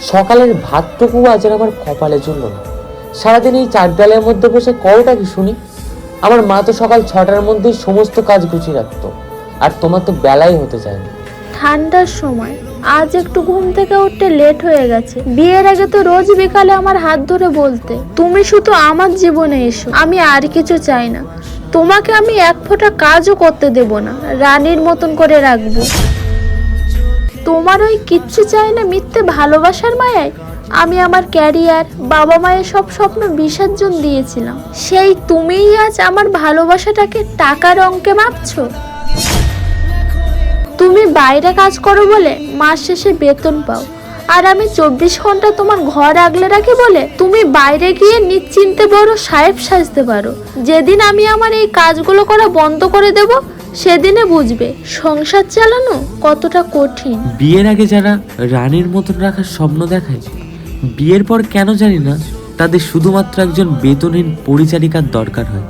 সকালের ভাতটুকু আজ আমার কপালে জুটল না। সারাদিন এই চার দেয়ালের মধ্যে বসে করোটা কি শুনি? আমার মা তো সকাল ছটার মধ্যেই সমস্ত কাজ গুছিয়ে রাখতো, আর তোমার তো বেলাই হতে চায় না। ঠান্ডার সময়, আজ একটু ঘুম থেকে উঠতে লেট হয়ে গেছে। বিয়ের আগে তো রোজ বিকালে আমার হাত ধরে বলতে, তুমি শুধু আমার জীবনে এসো, আমি আর কিছু চাই না। তোমাকে আমি এক ফোঁটা কাজও করতে দেব না, রানীর মতন করে রাখব। তোমার ওই কিচ্ছু চাই না মিথ্যে ভালোবাসার মায়ায়? আমি আমার ক্যারিয়ার, বাবা মায়ের সব স্বপ্ন বিসর্জন দিয়েছিলাম। সেই তুমিই আজ আমার ভালোবাসাটাকে টাকার অঙ্কে মাপছো? তুমি বাইরে কাজ করো বলে মাস শেষে বেতন পাও। আর আমি চব্বিশ ঘণ্টা তোমার ঘর আগলে রাখি বলে তুমি বাইরে গিয়ে নিশ্চিন্তে বড় সাহেব সাজতে পারো। যেদিন আমি আমার এই কাজগুলো করা বন্ধ করে দেব সেদিনে বুঝবে সংসার চালানো কতটা কঠিন। বিয়ের আগে যারা রানীর মতন রাখার স্বপ্ন দেখায়, বিয়ের পর কেন জানি না, তাদের শুধুমাত্র একজন বেতনহীন পরিচারিকার দরকার হয়।